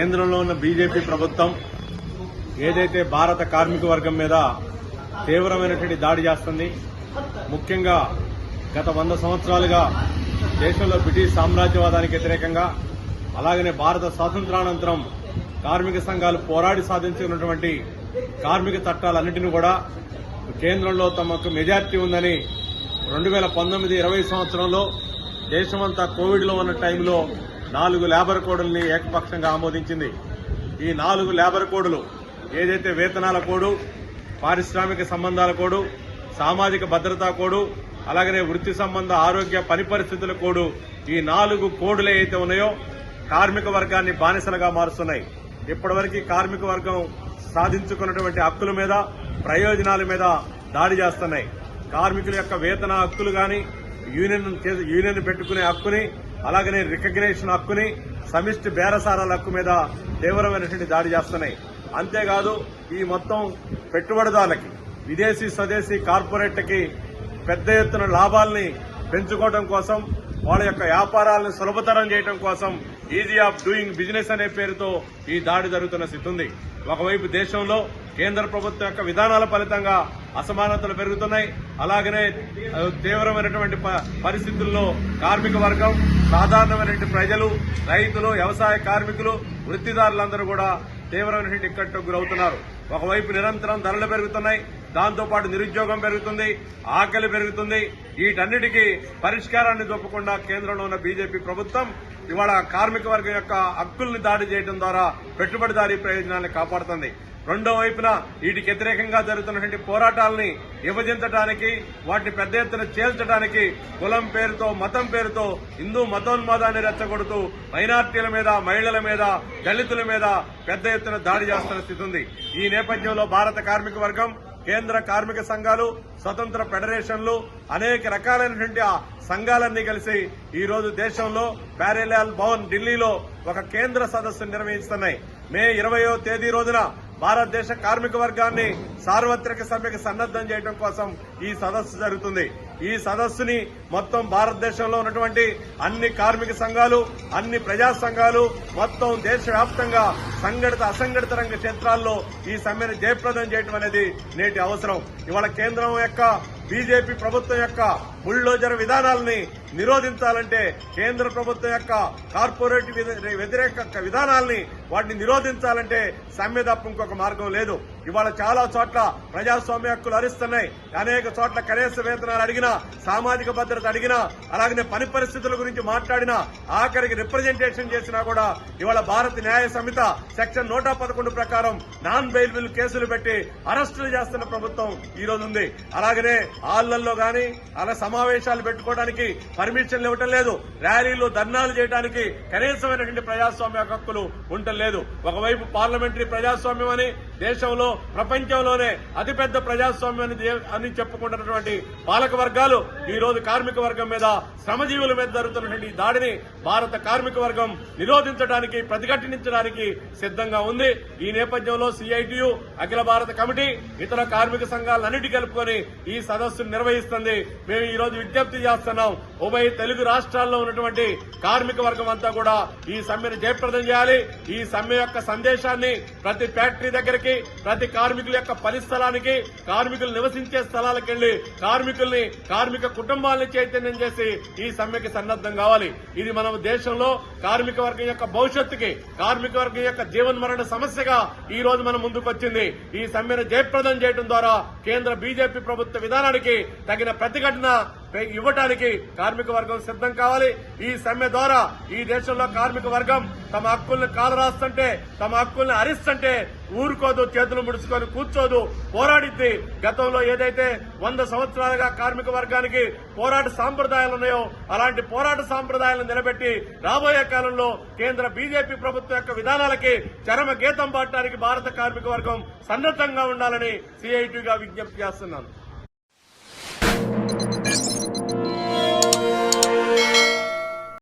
కేంద్రంలో ఉన్న బీజేపీ ప్రభుత్వం ఏదైతే భారత కార్మిక వర్గం మీద తీవ్రమైనటువంటి దాడి చేస్తుంది ముఖ్యంగా గత వంద సంవత్సరాలుగా దేశంలో బ్రిటిష్ సామ్రాజ్యవాదానికి వ్యతిరేకంగా అలాగనే భారత స్వాతంత్రానంతరం కార్మిక సంఘాలు పోరాడి సాధించుకున్నటువంటి కార్మిక చట్టాలన్నింటినీ కూడా కేంద్రంలో తమకు మెజార్టీ ఉందని రెండు వేల పంతొమ్మిది ఇరవై సంవత్సరంలో దేశమంతా కోవిడ్లో ఉన్న టైంలో నాలుగు లేబర్ కోడ్లని ఏకపక్షంగా ఆమోదించింది. ఈ నాలుగు లేబర్ కోడ్లు ఏదైతే వేతనాల కోడు పారిశ్రామిక సంబంధాల కోడు సామాజిక భద్రతా కోడు అలాగనే వృత్తి సంబంధ ఆరోగ్య పని పరిస్థితుల కోడు ఈ నాలుగు కోడులు ఏవైతే ఉన్నాయో కార్మిక వర్గాన్ని బానిసలుగా మారుస్తున్నాయి. ఇప్పటివరకు కార్మిక వర్గం సాధించుకున్నటువంటి హక్కుల మీద ప్రయోజనాల మీద దాడి చేస్తున్నాయి. కార్మికుల యొక్క వేతన హక్కులు కానీ యూనియన్ యూనియన్ పెట్టుకునే హక్కుని అలాగనే రికగ్నేషన్ హక్కుని సమిష్టి బేరసారాల హక్కు మీద తీవ్రమైనటువంటి దాడి చేస్తున్నాయి. అంతేకాదు ఈ మొత్తం పెట్టుబడిదారులకి విదేశీ స్వదేశీ కార్పొరేట్లకి పెద్ద ఎత్తున లాభాల్ని పెంచుకోవడం కోసం వాళ్ళ యొక్క వ్యాపారాలను సులభతరం చేయడం కోసం ఈజీ ఆఫ్ డూయింగ్ బిజినెస్ అనే పేరుతో ఈ దాడి జరుగుతున్న స్థితి ఉంది. ఒకవైపు దేశంలో కేంద్ర ప్రభుత్వం యొక్క విధానాల ఫలితంగా అసమానతలు పెరుగుతున్నాయి. అలాగనే తీవ్రమైనటువంటి ప- పరిస్థితుల్లో కార్మిక వర్గం సాధారణమైనటువంటి ప్రజలు రైతులు వ్యవసాయ కార్మికులు వృత్తిదారులందరూ కూడా తీవ్రమైనటువంటి ఇక్కట్టుకు గురవుతున్నారు. ఒకవైపు నిరంతరం ధరలు పెరుగుతున్నాయి. దాంతోపాటు నిరుద్యోగం పెరుగుతుంది ఆకలి పెరుగుతుంది. వీటన్నిటికీ పరిష్కారాన్ని చూపకుండా కేంద్రంలో ఉన్న బీజేపీ ప్రభుత్వం ఇవాళ కార్మిక వర్గం యొక్క హక్కుల్ని దాడి చేయడం ద్వారా పెట్టుబడిదారీ ప్రయోజనాన్ని కాపాడుతుంది. రెండో వైపున వీటికి వ్యతిరేకంగా జరుగుతున్నటువంటి పోరాటాలని విభజించడానికి వాటిని పెద్ద ఎత్తున చేల్చడానికి కులం పేరుతో మతం పేరుతో హిందూ మతోన్మాదాన్ని రెచ్చగొడుతూ మైనార్టీల మీద మహిళల మీద దళితుల మీద పెద్ద ఎత్తున దాడి చేస్తున్న స్థితి ఉంది. ఈ నేపథ్యంలో భారత కార్మిక వర్గం కేంద్ర కార్మిక సంఘాలు స్వతంత్ర ఫెడరేషన్లు అనేక రకాలైనటువంటి ఆ సంఘాలన్నీ కలిసి ఈ రోజు దేశంలో ప్యారేలాల్ భవన్ ఢిల్లీలో ఒక కేంద్ర సదస్సు నిర్వహిస్తున్నాయి. మే ఇరవయో తేదీ రోజున భారతదేశ కార్మిక వర్గాన్ని సార్వత్రిక సమ్మెకు సన్నద్దం చేయడం కోసం ఈ సదస్సు జరుగుతుంది. ఈ సదస్సుని మొత్తం భారతదేశంలో ఉన్నటువంటి అన్ని కార్మిక సంఘాలు అన్ని ప్రజా సంఘాలు మొత్తం దేశవ్యాప్తంగా సంఘటిత అసంఘటిత రంగ క్షేత్రాల్లో ఈ సమ్మెను జయప్రదం చేయడం అనేది నేటి అవసరం. ఇవాళ కేంద్రం యొక్క బీజేపీ ప్రభుత్వం యొక్క బుల్డోజర్ విధానాలని నిరోధించాలంటే కేంద్ర ప్రభుత్వం యొక్క కార్పొరేట్ వ్యతిరేక విధానాల్ని వాటిని నిరోధించాలంటే సమ్మె తప్ప ఇంకొక మార్గం లేదు. ఇవాళ చాలా చోట్ల ప్రజాస్వామ్య హక్కులు అరిస్తున్నాయి అనేక చోట్ల కనీస వేతనాలు అడిగినా సామాజిక భద్రత అడిగినా అలాగనే పని పరిస్థితుల గురించి మాట్లాడినా ఆఖరికి రిప్రజెంటేషన్ చేసినా కూడా ఇవాళ భారత న్యాయ సమిత సెక్షన్ నూట పదకొండు ప్రకారం నాన్ బెయిల్బుల్ కేసులు పెట్టి అరెస్టులు చేస్తున్న ప్రభుత్వం ఈ రోజు ఉంది. అలాగనే ఆళ్ళల్లో గాని అలా సమావేశాలు పెట్టుకోవడానికి పర్మిషన్లు ఇవ్వటం లేదు. ర్యాలీలు ధర్నాలు చేయడానికి కనీసమైనటువంటి ప్రజాస్వామ్య హక్కులు ఉండటం లేదు. ఒకవైపు పార్లమెంటరీ ప్రజాస్వామ్యం అని దేశంలో ప్రపంచంలోనే అతిపెద్ద ప్రజాస్వామ్యం అని చెప్పుకుంటున్నటువంటి పాలక వర్గాలు ఈ రోజు కార్మిక వర్గం మీద శ్రమజీవుల మీద జరుగుతున్నటువంటి ఈ దాడిని భారత కార్మిక వర్గం నిరోధించడానికి ప్రతిఘటించడానికి సిద్ధంగా ఉంది. ఈ నేపథ్యంలో సిఐటియు అఖిల భారత కమిటీ ఇతర కార్మిక సంఘాలన్నిటి కలుపుకొని ఈ సదస్సును నిర్వహిస్తుంది. మేము ఈ రోజు విజ్ఞప్తి చేస్తున్నాం. ఉభయ తెలుగు రాష్ట్రాల్లో ఉన్నటువంటి కార్మిక వర్గం అంతా కూడా ఈ సమ్మెను జయప్రదం చేయాలి. ఈ సమ్మె యొక్క సందేశాన్ని ప్రతి ఫ్యాక్టరీ దగ్గరికి ప్రతి కార్మికుల యొక్క పని స్థలానికి కార్మికులు నివసించే స్థలాలకు వెళ్ళి కార్మికుల్ని కార్మిక కుటుంబాలను చైతన్యం చేసి ఈ సమ్మెకి సన్నద్దం కావాలి. ఇది మన దేశంలో కార్మిక వర్గం యొక్క భవిష్యత్తుకి కార్మిక వర్గం యొక్క జీవన్మరణ సమస్యగా ఈ రోజు మనం ముందుకు వచ్చింది. ఈ సమ్మెను జయప్రదం చేయడం ద్వారా కేంద్ర బీజేపీ ప్రభుత్వ విధానానికి తగిన ప్రతిఘటన ఇవ్వటానికి కార్మిక వర్గం సిద్ధం కావాలి. ఈ సమ్మె ద్వారా ఈ దేశంలో కార్మిక వర్గం తమ హక్కుల్ని కాలరాస్తుంటే తమ హక్కుల్ని అరిస్తుంటే ఊరుకోదు చేతులు ముడుచుకొని కూర్చోదు పోరాడిద్ది. గతంలో ఏదైతే వంద సంవత్సరాలుగా కార్మిక వర్గానికి పోరాట సాంప్రదాయాలు ఉన్నాయో అలాంటి పోరాట సాంప్రదాయాలను నిలబెట్టి రాబోయే కాలంలో కేంద్ర బీజేపీ ప్రభుత్వం యొక్క విధానాలకి చరమ గీతం పాడటానికి భారత కార్మిక వర్గం సన్నద్ధంగా ఉండాలని సిఐటిగా విజ్ఞప్తి చేస్తున్నాను.